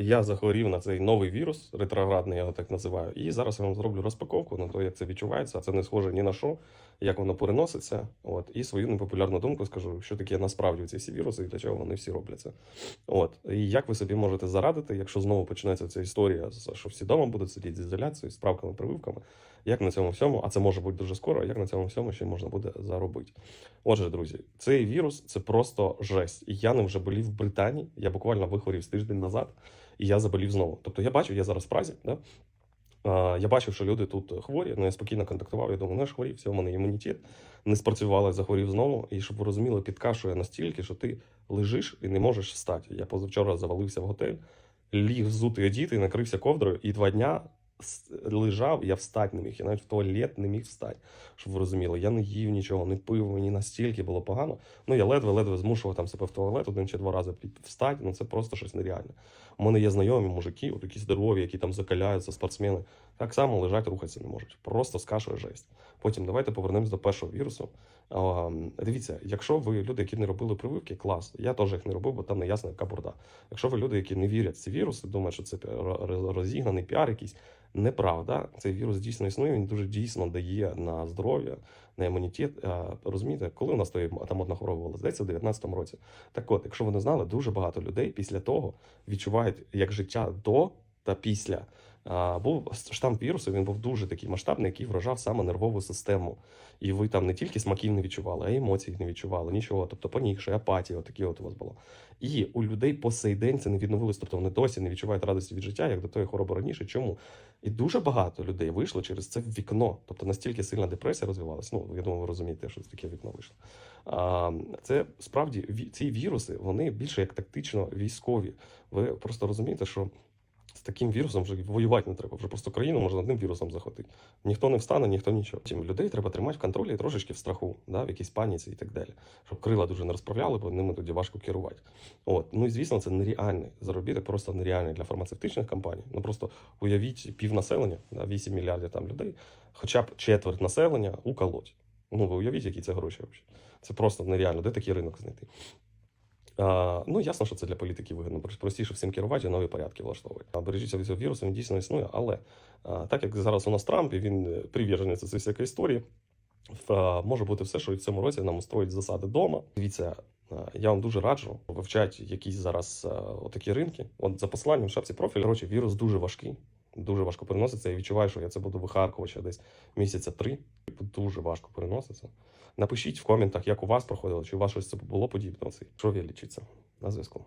я захворів на цей новий вірус, ретроградний, я його так називаю. І зараз я вам зроблю розпаковку на те, як це відчувається. Це не схоже ні на що, як воно переноситься. От і свою непопулярну думку скажу, що таке насправді ці всі віруси і для чого вони всі робляться. От і як ви собі можете зарадити, якщо знову почнеться ця історія, що всі вдома будуть сидіти з ізоляцією, з справками, прививками, як на цьому всьому, а це може бути дуже скоро, як на цьому всьому ще можна буде заробити. Отже, друзі, цей вірус це просто жесть. Я ним вже болів в Британії. Я буквально вихворів з тиждень назад, і я заболів знову. Тобто я бачу, я зараз в Празі, да? Я бачив, що люди тут хворі, ну я спокійно контактував. Я думаю, ну я ж хворів, все, в мене імунітет не спрацювали, захворів знову. І щоб ви розуміли, підкашує настільки, що ти лежиш і не можеш встати. Я позавчора завалився в готель, ліг взутий одіти, накрився ковдрою, і два дня лежав, я встати не міг. Я навіть в туалет не міг встати. Щоб ви розуміли, я не їв нічого, не пив, мені настільки було погано. Ну я ледве-ледве змушував там себе в туалет один чи два рази встати. Ну це просто щось нереальне. У мене є знайомі мужики, от такі здорові, які там закаляються, спортсмени. Так само лежать, рухатися не можуть. Просто скашує жесть. Потім давайте повернемось до першого вірусу. А, дивіться, якщо ви люди, які не робили прививки, клас. Я теж їх не робив, бо там не ясна яка бурда. Якщо ви люди, які не вірять в ці віруси, думають, що це розігнаний піар якийсь. Неправда, цей вірус дійсно існує. Він дуже дійсно дає на здоров'я, на імунітет. Розумієте, коли у нас тої там одна хвороба була, здається, в 19-му році. Так от, якщо ви не знали, дуже багато людей після того відчувають як життя до та після. Був штам вірусу, він був дуже такий масштабний, який вражав саме нервову систему. І ви там не тільки смаків не відчували, а й емоцій не відчували, нічого. Тобто понігше, апатія, отакі от у вас було. І у людей по сей день це не відновилось, тобто вони досі не відчувають радості від життя, як до тої хвороби раніше. Чому? І дуже багато людей вийшло через це вікно. Тобто настільки сильна депресія розвивалась. Ну, я думаю, ви розумієте, що це таке вікно вийшло. А, це справді ці віруси, вони більше як тактично військові. Ви просто розумієте, що з таким вірусом вже воювати не треба. Вже просто країну можна одним вірусом захватити. Ніхто не встане, ніхто нічого. Тим людей треба тримати в контролі і трошечки в страху, да, в якійсь паніці і так далі. Щоб крила дуже не розправляли, бо ними тоді важко керувати. От. Ну і звісно, це нереальний заробіток, просто нереальний для фармацевтичних компаній. Ну просто уявіть пів населення, да, 8 мільярдів там людей, хоча б четверть населення уколоть. Ну, ви уявіть, які це гроші взагалі. Це просто нереально. Де такий ринок знайти? Ну, ясно, що це для політиків вигідно. Простіше всім керувати нові порядки влаштовувати. Бережіться від цього вірусу, він дійсно існує. Але так як зараз у нас Трамп, і він е, приверженець цієї всякої історії, може бути все, що і в цьому році нам устроїть засади вдома. Дивіться, я вам дуже раджу вивчати якісь зараз отакі ринки. От за посиланням в шапці профілю, коротше, вірус дуже важкий. Дуже важко переноситься. Я відчуваю, що я це буду вихаркувати ще десь місяця три. Дуже важко переноситься. Напишіть в коментах, як у вас проходило, чи у вас щось це було подібне. Що ви лічиться на зв'язку.